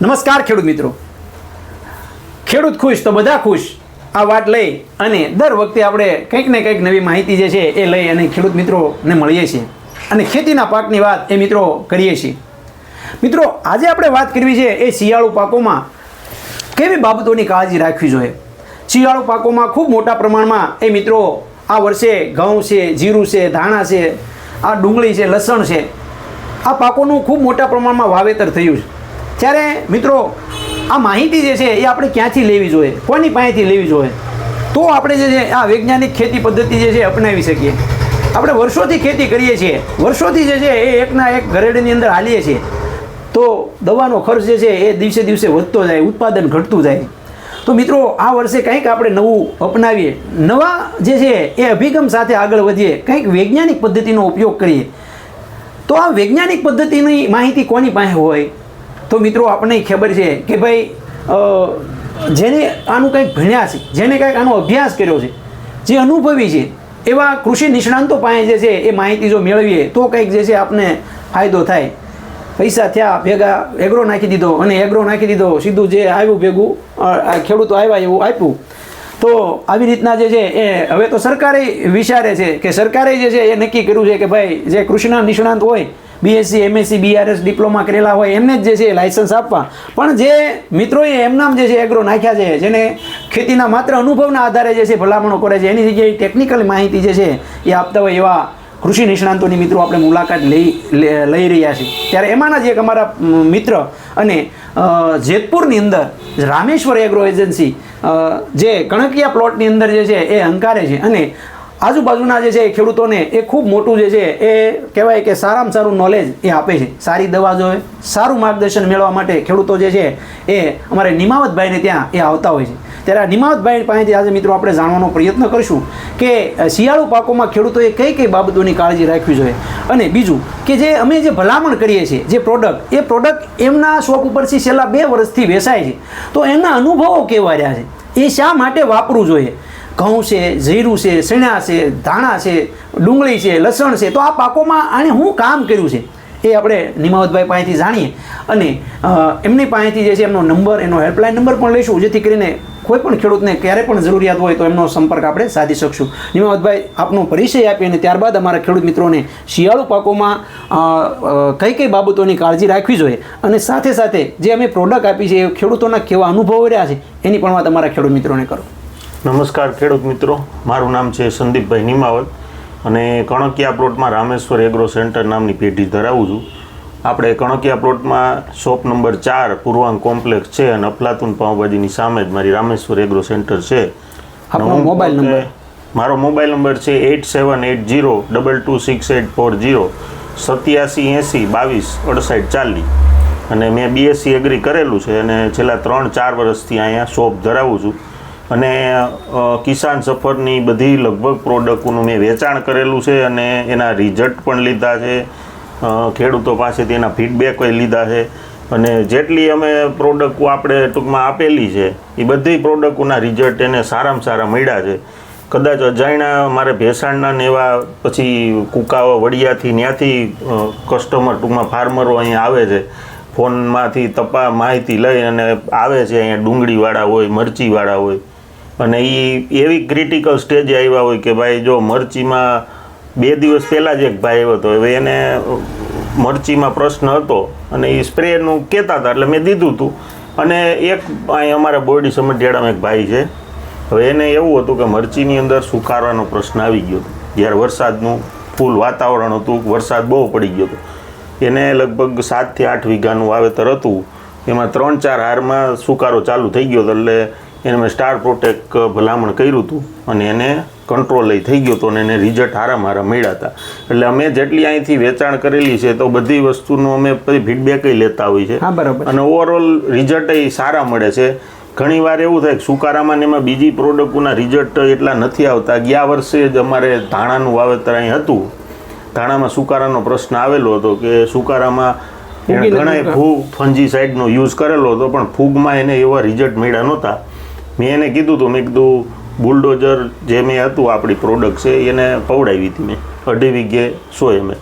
નમસ્કાર ખેડૂત મિત્રો. ખેડૂત ખુશ તો બધા ખુશ. આ વાત લઈ અને દર વખતે આપણે કંઈક ને કંઈક નવી માહિતી જે છે એ લઈ અને ખેડૂત મિત્રોને મળીએ છીએ. અને ખેતીના પાકની વાત એ મિત્રો કરીએ છીએ. મિત્રો, આજે આપણે વાત કરવી છે એ શિયાળુ પાકોમાં કેવી બાબતોની કાળજી રાખવી જોઈએ? શિયાળુ પાકોમાં ખૂબ મોટા પ્રમાણમાં એ મિત્રો આ વર્ષે ઘઉં છે, જીરું છે, ધાણા છે, આ ડુંગળી છે, લસણ છે. આ પાકોનું ખૂબ મોટા પ્રમાણમાં વાવેતર થયું છે. ત્યારે મિત્રો, આ માહિતી જે છે એ આપણે ક્યાંથી લેવી જોઈએ? કોની પાસેથી લેવી જોઈએ? તો આપણે જે છે આ વૈજ્ઞાનિક ખેતી પદ્ધતિ જે છે અપનાવી શકીએ. આપણે વર્ષોથી ખેતી કરીએ છીએ. વર્ષોથી જે છે એ એકના એક ઘરેડની અંદર હાલીએ છીએ. તો દવાનો ખર્ચ જે છે એ દિવસે દિવસે વધતો જાય, ઉત્પાદન ઘટતું જાય. તો મિત્રો, આ વર્ષે કંઈક આપણે નવું અપનાવીએ. નવા જે છે એ અભિગમ સાથે આગળ વધીએ. કંઈક વૈજ્ઞાનિક પદ્ધતિનો ઉપયોગ કરીએ. તો આ વૈજ્ઞાનિક પદ્ધતિની માહિતી કોની પાસે હોય? તો મિત્રો આપણને ખબર છે કે ભાઈ જેને આનું કંઈક ભણ્યા છે, જેને કંઈક આનો અભ્યાસ કર્યો છે, જે અનુભવી છે, એવા કૃષિ નિષ્ણાંતો પાસે જે છે, એ માહિતી જો મેળવીએ, તો કંઈક જે છે આપને ફાયદો થાય. પૈસા થયા, ભેગા એગ્રો નાખી દીધો અને એગ્રો નાખી દીધો, સીધું જે આવ્યું ભેગું ખેડૂતો આવ્યા એવું આપ્યું. તો આવી રીતના જે છે, એ હવે તો સરકારે વિચારે છે કે સરકારે જે છે, એ નક્કી કર્યું છે કે ભાઈ, જે કૃષિના નિષ્ણાંત હોય બીએસસી એમએસસી બીઆરએસ ડિપ્લોમા કરેલા હોય એમને જ જે છે લાયસન્સ આપવા. પણ જે મિત્રોએ એમનામ જે છે એગ્રો નાખ્યા છે, જેને ખેતીના માત્ર અનુભવના આધારે જે છે ભલામણો કરે છે, એની જગ્યાએ ટેકનિકલ માહિતી જે છે એ આપતા હોય એવા કૃષિ નિષ્ણાંતોની મિત્રો આપણે મુલાકાત લઈ લઈ રહ્યા છીએ. ત્યારે એમાંના જ એક અમારા મિત્ર અને જેતપુરની અંદર રામેશ્વર એગ્રો એજન્સી જે કણકિયા પ્લોટની અંદર જે છે એ હંકારે છે. અને આજુબાજુના જે છે ખેડૂતોને એ ખૂબ મોટું જે છે એ કહેવાય કે સારામાં સારું નોલેજ એ આપે છે. સારી દવા જોઈએ સારું માર્ગદર્શન મેળવવા માટે ખેડૂતો જે છે એ અમારે નિમાવતભાઈને ત્યાં એ આવતા હોય છે. ત્યારે આ નિમાવતભાઈ પાસેથી આજે મિત્રો આપણે જાણવાનો પ્રયત્ન કરીશું કે શિયાળુ પાકોમાં ખેડૂતોએ કઈ કઈ બાબતોની કાળજી રાખવી જોઈએ? અને બીજું કે જે અમે જે ભલામણ કરીએ છીએ, જે પ્રોડક્ટ એ પ્રોડક્ટ એમના શોપ ઉપરથી છેલ્લા બે વર્ષથી વેચાય છે. તો એમના અનુભવો કેવા રહ્યા છે? એ શા માટે વાપરવું જોઈએ? ઘઉં છે, જીરું છે, શેણા છે, ધાણા છે, ડુંગળી છે, લસણ છે, તો આ પાકોમાં આણે શું કામ કર્યું છે? એ આપણે નિમાવતભાઈ પાસેથી જાણીએ. અને એમની પાસેથી જે છે એમનો નંબર, એનો હેલ્પલાઇન નંબર પણ લઈશું. જેથી કરીને કોઈ પણ ખેડૂતને ક્યારે પણ જરૂરિયાત હોય તો એમનો સંપર્ક આપણે સાધી શકશું. નિમાવતભાઈ, આપનો પરિચય આપી અને ત્યારબાદ અમારા ખેડૂત મિત્રોને શિયાળુ પાકોમાં કઈ કઈ બાબતોની કાળજી રાખવી જોઈએ અને સાથે સાથે જે અમે પ્રોડક્ટ આપી છે એ ખેડૂતોના કેવા અનુભવો રહ્યા છે, એની પણ વાત અમારા ખેડૂત મિત્રોને કરો. નમસ્કાર ખેડૂત મિત્રો. મારું નામ છે સંદીપભાઈ નિમાવત અને કણકિયા પ્લોટમાં રામેશ્વર એગ્રો સેન્ટર નામની પેઢી ધરાવું છું. આપણે કણકિયા પ્લોટમાં શોપ નંબર ચાર પૂર્વાંગ કોમ્પ્લેક્સ છે અને અફલાતુન પાઉંભાજીની સામે જ મારી રામેશ્વર એગ્રો સેન્ટર છે. અને હું મોબાઈલ નંબર? મારો મોબાઈલ નંબર છે eight seven eight zero double two six eight four zero સત્યાસી એંસી બાવીસ અડસાઠ ચાલીસ. અને મેં બીએસસી એગ્રી કરેલું છે અને છેલ્લા ત્રણ ચાર વર્ષથી અહીંયા શોપ ધરાવું છું. અને કિસાન સફરની બધી લગભગ પ્રોડક્ટનું મેં વેચાણ કરેલું છે અને એના રિઝલ્ટ પણ લીધા છે. ખેડૂતો પાસેથી એના ફીડબેક લીધા છે. અને જેટલી અમે પ્રોડક્ટ આપણે ટૂંકમાં આપેલી છે, એ બધી પ્રોડક્ટોના રિઝલ્ટ એને સારામાં સારા મળ્યા છે. કદાચ અજાણ્યા મારે ભેસાણના ને એવા પછી કુકાવા વડિયાથી ત્યાંથી કસ્ટમર ટૂંકમાં ફાર્મરો અહીંયા આવે છે. ફોનમાંથી તપા માહિતી લઈ અને આવે છે અહીંયા ડુંગળીવાળા હોય, મરચીવાળા હોય. અને એ એવી ક્રિટિકલ સ્ટેજે આવ્યા હોય કે ભાઈ જો મરચીમાં બે દિવસ પહેલાં જ એક ભાઈ આવ્યો હતો હવે એને મરચીમાં પ્રશ્ન હતો અને એ સ્પ્રેનું કહેતા હતા એટલે મેં દીધું હતું અને એક અહીં અમારા બોરડી સમઢિયાળામાં એક ભાઈ છે. હવે એને એવું હતું કે મરચીની અંદર સુકારવાનો પ્રશ્ન આવી ગયો હતો. જ્યારે વરસાદનું ફૂલ વાતાવરણ હતું, વરસાદ બહુ પડી ગયો હતો. એને લગભગ સાતથી આઠ વીઘાનું વાવેતર હતું. એમાં ત્રણ ચાર હારમાં સુકારો ચાલુ થઈ ગયો હતો એટલે એને મેં સ્ટાર પ્રોટેક ભલામણ કર્યું હતું અને એને કંટ્રોલ લઈ થઈ ગયો હતો અને એને રિઝલ્ટ હારા મારા મળ્યા હતા. એટલે અમે જેટલી અહીંથી વેચાણ કરેલી છે તો બધી વસ્તુનો અમે પછી ફીડબેક લેતા હોઈએ છીએ. બરાબર. અને ઓવરઓલ રિઝલ્ટ એ સારા મળે છે. ઘણી વાર એવું થાય કે સુકારામાં એમાં બીજી પ્રોડક્ટોના રિઝલ્ટ એટલા નથી આવતા. ગયા વર્ષે જ અમારે ધાણાનું વાવેતર અહીં હતું. ધાણામાં સુકારાનો પ્રશ્ન આવેલો હતો કે સુકારામાં ઘણા ફૂગ ફંજી સાઇડનો યુઝ કરેલો હતો પણ ફૂગમાં એને એવા રિઝલ્ટ મળ્યા નહોતા. મેં એને કીધું હતું મેં કીધું બુલડોઝર જે મેં હતું આપણી પ્રોડક્ટ છે એને પવડાવી હતી મેં અઢી વીઘે સો એમ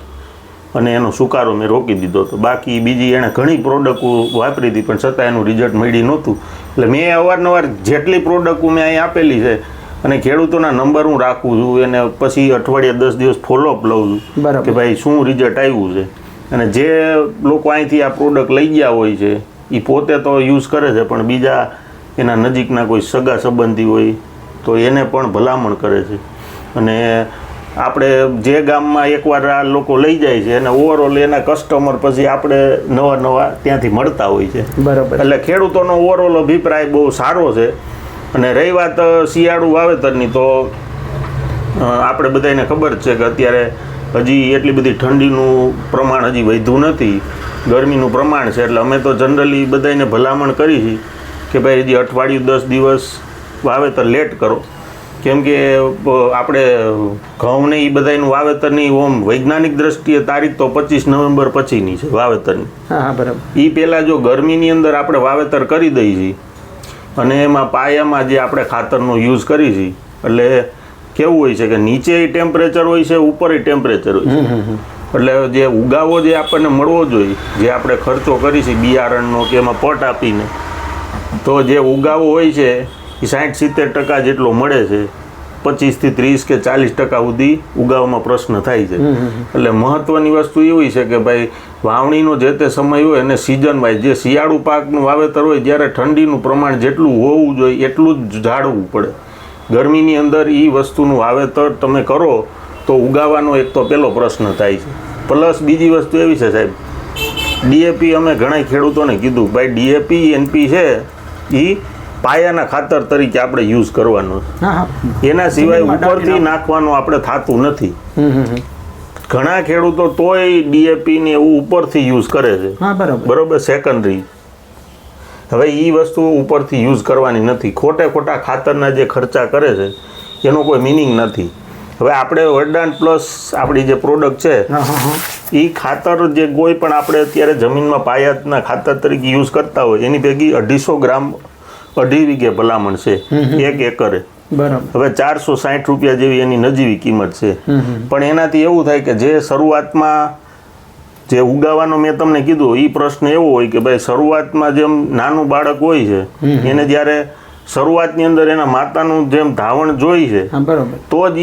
અને એનો સુકારો મેં રોકી દીધો હતો. બાકી બીજી એણે ઘણી પ્રોડક્ટ વાપરી હતી પણ છતાં એનું રિઝલ્ટ મળી નહોતું. એટલે મેં અવારનવાર જેટલી પ્રોડક્ટ મેં અહીં આપેલી છે અને ખેડૂતોના નંબર હું રાખું છું એને પછી અઠવાડિયે દસ દિવસ ફોલોઅપ લઉં છું બરાબર. કે ભાઈ શું રિઝલ્ટ આવ્યું છે. અને જે લોકો અહીંથી આ પ્રોડક્ટ લઈ ગયા હોય છે એ પોતે તો યુઝ કરે છે પણ બીજા એના નજીકના કોઈ સગા સંબંધી હોય તો એને પણ ભલામણ કરે છે. અને આપણે જે ગામમાં એકવાર આ લોકો લઈ જાય છે અને ઓવરઓલ એના કસ્ટમર પછી આપણે નવા નવા ત્યાંથી મળતા હોય છે. બરાબર. એટલે ખેડૂતોનો ઓવરઓલ અભિપ્રાય બહુ સારો છે. અને રહી વાત શિયાળુ વાવેતરની તો આપણે બધાને ખબર છે કે અત્યારે હજી એટલી બધી ઠંડીનું પ્રમાણ હજી વધ્યું નથી. ગરમીનું પ્રમાણ છે એટલે અમે તો જનરલી બધાને ભલામણ કરી છે. કે ભાઈ હજી અઠવાડિયું દસ દિવસ વાવેતર લેટ કરો. કેમ કે આપણે ઘઉંને એ બધાનું વાવેતરની ઓમ વૈજ્ઞાનિક દ્રષ્ટિએ તારીખ તો પચીસ નવેમ્બર પછીની છે વાવેતરની. હા હા બરાબર. એ પહેલાં જો ગરમીની અંદર આપણે વાવેતર કરી દઈએ છીએ અને એમાં પાયામાં જે આપણે ખાતરનો યુઝ કરી છીએ એટલે કેવું હોય છે કે નીચે ટેમ્પરેચર હોય છે ઉપર ટેમ્પરેચર હોય છે. એટલે જે ઉગાવો જે આપણને મળવો જોઈએ જે આપણે ખર્ચો કરી છે બિયારણનો કે એમાં પટ આપીને તો જે ઉગાવો હોય છે એ સાઠ સિત્તેર ટકા જેટલો મળે છે પચીસથી ત્રીસ કે ચાલીસ ટકા સુધી ઉગાવવામાં પ્રશ્ન થાય છે. એટલે મહત્વની વસ્તુ એવી છે કે ભાઈ વાવણીનો જે તે સમય હોય અને સિઝન વાઇઝ જે શિયાળુ પાકનું વાવેતર હોય જ્યારે ઠંડીનું પ્રમાણ જેટલું હોવું જોઈએ એટલું જ જાળવવું પડે. ગરમીની અંદર એ વસ્તુનું વાવેતર તમે કરો તો ઉગાવાનો એક તો પહેલો પ્રશ્ન થાય છે. પ્લસ બીજી વસ્તુ એવી છે સાહેબ ડીએપી અમે ઘણા ખેડૂતોને કીધું ભાઈ ડીએપી એનપી છે એ પાયાના ખાતર તરીકે આપણે યુઝ કરવાનો. એના સિવાય ઉપરથી નાખવાનું આપણે થતું નથી. ઘણા ખેડૂતો તોય ડીએપી ને એવું ઉપરથી યુઝ કરે છે. બરોબર. સેકન્ડરી હવે એ વસ્તુ ઉપરથી યુઝ કરવાની નથી. ખોટે ખોટા ખાતરના જે ખર્ચા કરે છે એનો કોઈ મિનિંગ નથી. હવે આપણે વરદાન પ્લસ આપણી જે પ્રોડક્ટ છે એ ખાતર જે કોઈ પણ આપણે અત્યારે જમીનમાં પાયાતના ખાતર તરીકે યુઝ કરતા હોય એની ભેગી અઢીસો ગ્રામ અઢી વીઘે ભલામણ છે એક એકરે. બરાબર. હવે ચારસો સાઠ રૂપિયા જેવી એની નજીવી કિંમત છે. પણ એનાથી એવું થાય કે જે શરૂઆતમાં જે ઉગાવાનો મેં તમને કીધું એ પ્રશ્ન એવો હોય કે ભાઈ શરૂઆતમાં જેમ નાનું બાળક હોય છે એને જ્યારે શરૂઆતની અંદર એના માતાનું જેમ ધાવણ જોઈ છે તો જ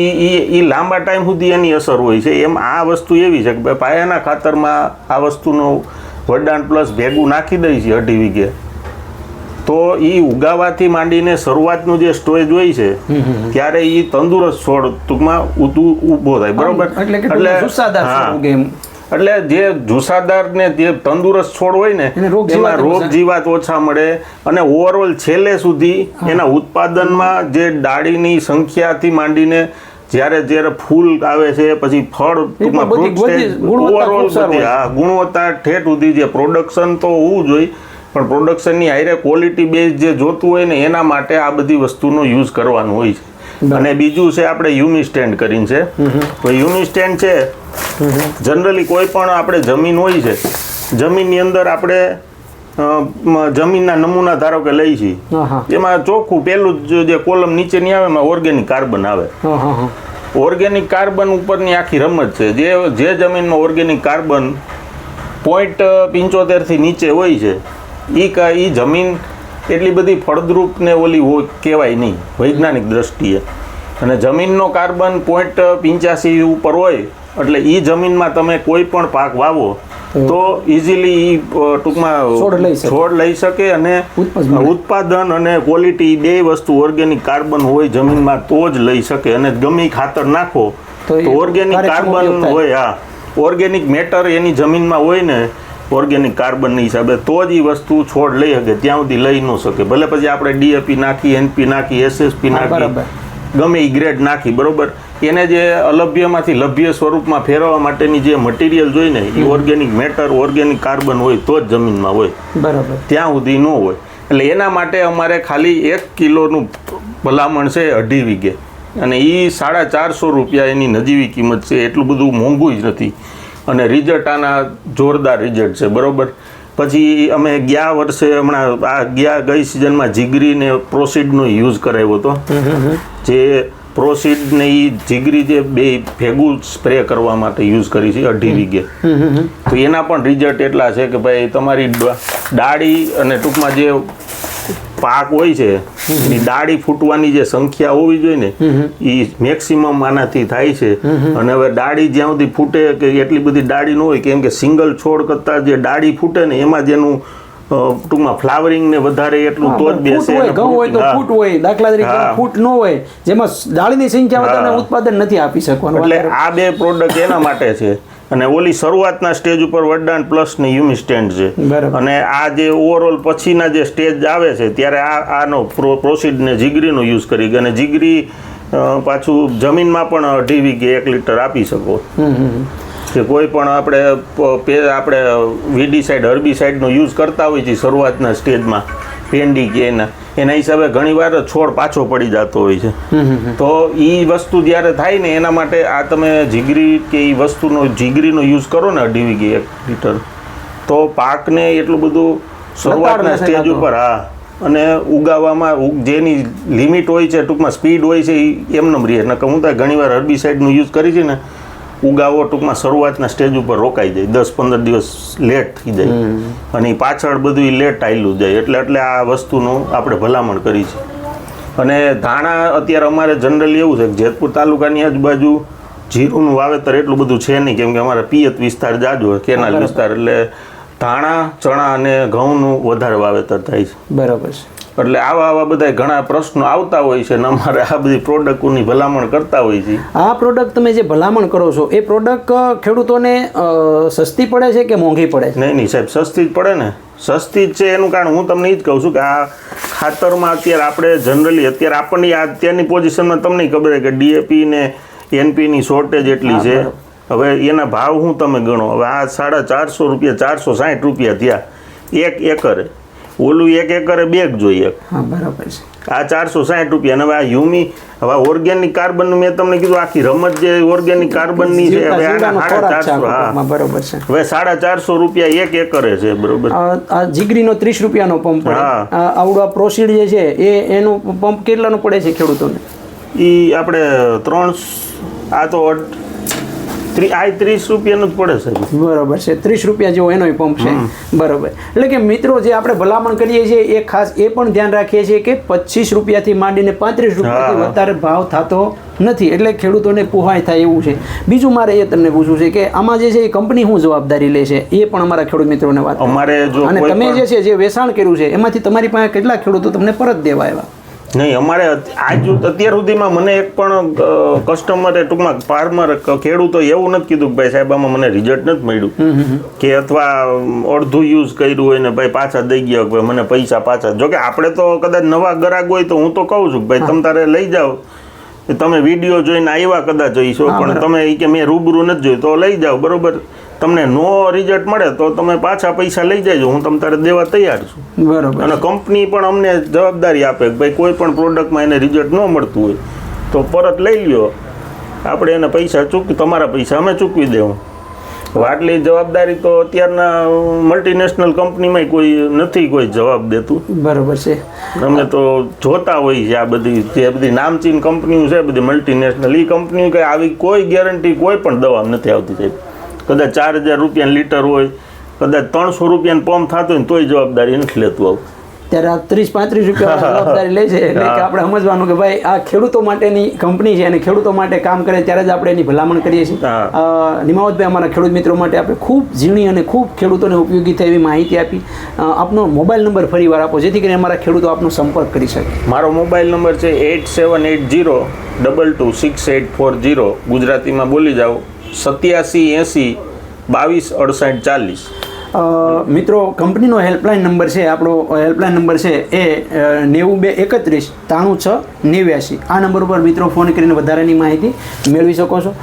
ઈ લાંબા ટાઈમ સુધી એની અસર હોય છે. એમ આ વસ્તુ એવી છે કે પાયાના ખાતરમાં આ વસ્તુનો વડદાન પ્લસ ભેગું નાખી દઈ છે અઢી વીઘે. તો એ ઉગાવાથી માંડીને શરૂઆતનું જે સ્ટોરેજ હોય છે ત્યારે એ તંદુરસ્ત છોડ ટૂંકમાં ઊભો થાય. બરોબર? એટલે એટલે જે જુસાદાર ને જે તંદુરસ્ત છોડ હોય ને એમાં રોગ. જીવાત ઓછા મળે અને ઓવરઓલ છેલ્લે સુધી એના ઉત્પાદનમાં જે ડાળીની સંખ્યાથી માંડીને જ્યારે જ્યારે ફૂલ આવે છે પછી ફળ હોય. હા, ગુણવત્તા ઠેઠ સુધી જે પ્રોડક્શન તો હોવું જોઈએ પણ પ્રોડક્શનની હારે ક્વોલિટી બેઝ જે જોતું હોય ને એના માટે આ બધી વસ્તુનો યુઝ કરવાનો હોય છે અને બીજું છે આપણે યુમી સ્ટેન્ડ કરીને છે. તો યુમી સ્ટેન્ડ છે જનરલી કોઈ પણ આપણે જમીન હોય છે જમીનની અંદર આપણે જમીનના નમૂના ધારો કે લઈ છીએ એમાં ચોખ્ખું પેલું જ કોલમ નીચેની આવે એમાં ઓર્ગેનિક કાર્બન આવે. ઓર્ગેનિક કાર્બન ઉપરની આખી રમત છે જે જે જમીનમાં ઓર્ગેનિક કાર્બન પોઈન્ટ પંચોતેરથી નીચે હોય છે એ જમીન એટલી બધી ફળદ્રુપ ને ઓલી કહેવાય નહીં વૈજ્ઞાનિક દ્રષ્ટિએ. અને જમીનનો કાર્બન પોઈન્ટ પિંચ્યાસી ઉપર હોય એટલે એ જમીનમાં તમે કોઈ પણ પાક વાવો તો ઇઝીલી ટૂંકમાં. છોડ લઈ શકે. અને ઉત્પાદન અને ક્વોલિટી બે વસ્તુ ઓર્ગેનિક કાર્બન હોય જમીનમાં તો જ લઈ શકે. અને ગમે ખાતર નાખો તો ઓર્ગેનિક કાર્બન હોય હા. ઓર્ગેનિક મેટર એની જમીનમાં હોય ને ઓર્ગેનિક કાર્બનની હિસાબે તો જ એ વસ્તુ છોડ લઈ શકે ત્યાં સુધી લઈ ન શકે. ભલે પછી આપણે ડીએપી નાખી એનપી નાખી એસએસપી નાખી બરાબર. ગમે એ ગ્રેડ નાખી બરોબર? એને જે અલભ્યમાંથી લભ્ય સ્વરૂપમાં ફેરવવા માટેની જે મટીરિયલ જોઈને એ ઓર્ગેનિક મેટર ઓર્ગેનિક કાર્બન હોય તો જ જમીનમાં હોય. બરાબર. ત્યાં સુધી ન હોય. એટલે એના માટે અમારે ખાલી એક કિલોનું ભલામણ છે અઢી વીઘે. અને એ સાડા ચારસો રૂપિયા એની નજીવી કિંમત છે એટલું બધું મોંઘું જ નથી. અને રિઝલ્ટ આના જોરદાર રિઝલ્ટ છે, બરોબર? પછી અમે ગયા વર્ષે હમણાં આ ગયા ગઈ સિઝનમાં જીગરીને પ્રોસીડનો યુઝ કરાવ્યો હતો. જે પ્રોસીડ ને એ જીગરી જે બે ભેગું સ્પ્રે કરવા માટે યુઝ કરી છે, અઢી વીઘે. તો એના પણ રિઝલ્ટ એટલા છે કે ભાઈ તમારી દાળી અને ટૂંકમાં જે પાક હોય છે એની ડાળી ફૂટવાની જે સંખ્યા હોવી જોઈએ ને એ મેક્સિમમ આનાથી થાય છે. અને હવે ડાળી જ્યાં સુધી ફૂટે કે એટલી બધી ડાળી ન હોય કેમ કે સિંગલ છોડ કરતાં જે ડાળી ફૂટે ને એમાં જેનું ટૂંકમાં ફ્લાવરિંગ ને વધારે એટલું તો જ બેસે ઘઉં હોય તો ફૂટ હોય દાખલા તરીકે ફૂટ ન હોય જેમાં ડાળીની સંખ્યા. એને ઉત્પાદન નથી આપી શકવાનું. એટલે આ બે પ્રોડક્ટ એના માટે છે. અને ઓલી શરૂઆતના સ્ટેજ ઉપર વડદાન પ્લસ ને યુમી સ્ટેન્ડ છે. અને આ જે ઓવરઓલ પછીના જે સ્ટેજ આવે છે ત્યારે આ આનો પ્રોસીડને પ્રોસીડ ને જીગરીનો યુઝ કરી અને જીગરી પાછું જમીનમાં પણ અઢી વીઘે એક લીટર આપી શકો. કે કોઈ પણ આપણે આપણે વીડીસાઇડ હર્બીસાઇડનો યુઝ કરતા હોય છે શરૂઆતના સ્ટેજમાં ભેંડી કે એના એના હિસાબે ઘણીવાર છોડ પાછો પડી જતો હોય છે. તો એ વસ્તુ જ્યારે થાય ને એના માટે આ તમે જીગરી કે એ વસ્તુનો જીગરીનો યુઝ કરો ને અઢી વીઘે એક લીટર તો પાકને એટલું બધું શરૂઆતના સ્ટેજ ઉપર હા અને ઉગાવામાં જેની લિમિટ હોય છે ટૂંકમાં સ્પીડ હોય છે એ એમનેમ રહે. નકર હું તો ઘણીવાર હર્બીસાઇડનું યુઝ કરી છે ને ઉગાવો ટૂંકમાં શરૂઆતના સ્ટેજ ઉપર રોકાઈ જાય. દસ પંદર દિવસ લેટ થઈ જાય. અને પાછળ બધું લેટ આવેલું જાય. એટલે એટલે આ વસ્તુનું આપણે ભલામણ કરી છે. અને ધાણા અત્યારે અમારે જનરલી એવું છે કે જેતપુર તાલુકાની આજુબાજુ જીરુંનું વાવેતર એટલું બધું છે નહીં કેમ કે અમારે પિયત વિસ્તાર જાજો હોય કેનાલ વિસ્તાર. એટલે ધાણા ચણા અને ઘઉંનું વધારે વાવેતર થાય છે. બરાબર છે. એટલે આવા આવા બધા ઘણા પ્રશ્નો આવતા હોય છે અને અમારે આ બધી પ્રોડક્ટોની ભલામણ કરતા હોય છે. આ પ્રોડક્ટ તમે જે ભલામણ કરો છો એ પ્રોડક્ટ ખેડૂતોને સસ્તી પડે છે કે મોંઘી પડે છે? નહીં નહીં સાહેબ સસ્તી જ પડે ને. સસ્તી જ છે એનું કારણ હું તમને એ જ કહું છું કે આ ખાતરમાં અત્યારે આપણે જનરલી અત્યારે આપણને આ અત્યારની પોઝિશનમાં તમને ખબર છે કે ડીએપી ને એનપીની શોર્ટેજ એટલી છે. હવે એના ભાવ હું તમે ગણો. હવે આ સાડા ચારસો રૂપિયા ચારસો સાઠ રૂપિયા થયા. એક એકરે. ઓલું એક એકરે બેગ જોઈએ. હા બરાબર છે. આ ચારસો સાઠ રૂપિયા. હવે આ હ્યુમી હવે ઓર્ગેનિક કાર્બન મેં તમને કીધું આખી રમત જે ઓર્ગેનિક કાર્બનની છે હવે આના સાડા ચારસો હા. બરાબર છે. હવે સાડા ચારસો રૂપિયા એક એકરે છે બરોબર. આ જીગરીનો ત્રીસ રૂપિયાનો પંપ. આવડો આ પ્રોસીડ જે છે એ એનું પંપ કેટલાનો પડે છે ખેડૂતોને? એ આપણે ત્રણ આ તો આ ત્રીસ રૂપિયાનું જ પડે સાહેબ. બરોબર છે. ત્રીસ રૂપિયા જેવો એનો પંપ છે. બરોબર. એટલે કે મિત્રો જે આપણે ભલામણ કરીએ છીએ એ ખાસ એ પણ ધ્યાન રાખીએ છીએ કે પચીસ રૂપિયાથી માંડીને પાંત્રીસ રૂપિયાથી વધારે ભાવ થતો નથી. એટલે ખેડૂતોને પુહાય થાય એવું છે. બીજું મારે એ તમને પૂછવું છે કે આમાં જે છે એ કંપની શું જવાબદારી લે છે? એ પણ અમારા ખેડૂત મિત્રોને વાત. અમારે જો અને તમે જે છે જે વેચાણ કર્યું છે એમાંથી તમારી પાસે કેટલા ખેડૂતો તમને પરત દેવા આવ્યા? નહીં અમારે આજ અત્યાર સુધીમાં મને એક પણ કસ્ટમરે ટૂંકમાં ફાર્મર ખેડૂતો એવું નથી કીધું કે ભાઈ સાહેબ આમાં મને રિઝલ્ટ નથી મળ્યું. કે અથવા અડધું યુઝ કર્યું હોય ને ભાઈ પાછા દઈ ગયા ભાઈ મને પૈસા પાછા. જોકે આપણે તો કદાચ નવા ગ્રાહક હોય તો હું તો કહું છું ભાઈ તમે તારે લઈ જાઓ. કે તમે વીડિયો જોઈને આવ્યા કદાચ જોઈશો પણ તમે એ કે મેં રૂબરૂ નથી જોયું તો લઈ જાઓ બરોબર? તમને નો રિઝલ્ટ મળે તો તમે પાછા પૈસા લઈ જાજો. હું તમે તારે દેવા તૈયાર છું. બરાબર. અને કંપની પણ અમને જવાબદારી આપે કે ભાઈ કોઈ પણ પ્રોડક્ટમાં એને રિઝલ્ટ ન મળતું હોય તો પરત લઈ લ્યો. આપણે એને પૈસા ચૂકવી તમારા પૈસા અમે ચૂકવી દેવું. આટલી જવાબદારી તો અત્યારના મલ્ટીનેશનલ કંપનીમાં કોઈ નથી કોઈ જવાબ દેતું. બરાબર છે. અમે તો જોતા હોય છે આ બધી જે બધી નામચીન કંપનીઓ છે બધી મલ્ટીનેશનલ એ કંપનીઓ કે આવી કોઈ ગેરંટી કોઈ પણ દવા નથી આવતી સાહેબ. કદાચ ચાર હજાર રૂપિયા લીટર હોય કદાચ ત્રણસો રૂપિયાનું પંપ થતું હોય તોય જવાબદારી નથી લેતું આવું. ત્યારે આ ત્રીસ પાંત્રીસ રૂપિયા જવાબદારી લે છે. એટલે કે આપણે સમજવાનું કે ભાઈ આ ખેડૂતો માટેની કંપની છે અને ખેડૂતો માટે કામ કરે ત્યારે જ આપણે એની ભલામણ કરીએ છીએ. નિમાવતભાઈ અમારા ખેડૂત મિત્રો માટે આપણે ખૂબ ઝીણી અને ખૂબ ખેડૂતોને ઉપયોગી થાય એવી માહિતી આપી. આપનો મોબાઈલ નંબર ફરી વાર આપો જેથી કરીને અમારા ખેડૂતો આપનો સંપર્ક કરી શકે. મારો મોબાઈલ નંબર છે eight seven eight zero double two six eight four zero ગુજરાતીમાં બોલી જાઓ. સત્યાસી એંસી બાવીસ અડસઠ ચાલીસ. મિત્રો, કંપનીનો હેલ્પલાઇન નંબર છે, આપણો હેલ્પલાઇન નંબર છે એ નેવું બે એકત્રીસ ત્રાણું છ નેવ્યાસી આ નંબર ઉપર મિત્રો ફોન કરીને વધારાની માહિતી મેળવી શકો છો.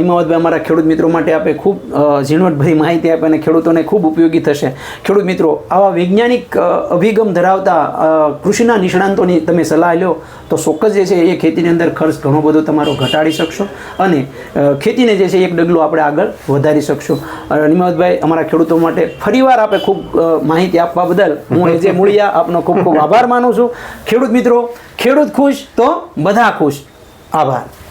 નિમાવતભાઈ, અમારા ખેડૂત મિત્રો માટે આપે ખૂબ ઝીણવટભરી માહિતી આપે અને ખેડૂતોને ખૂબ ઉપયોગી થશે. ખેડૂત મિત્રો, આવા વૈજ્ઞાનિક અભિગમ ધરાવતા કૃષિના નિષ્ણાંતોની તમે સલાહ લો, તો ચોક્કસ જે છે એ ખેતીની અંદર ખર્ચ ઘણો બધો તમારો ઘટાડી શકશો અને ખેતીને જે છે એક ડગલું આપણે આગળ વધારી શકશો. નિમાવતભાઈ, અમારા ખેડૂતો માટે ફરીવાર આપે ખૂબ માહિતી આપવા બદલ હું એજે જે મૂળિયા આપનો ખૂબ ખૂબ આભાર માનું છું. ખેડૂત મિત્રો ખેડૂત ખુશ તો બધા ખુશ. આભાર.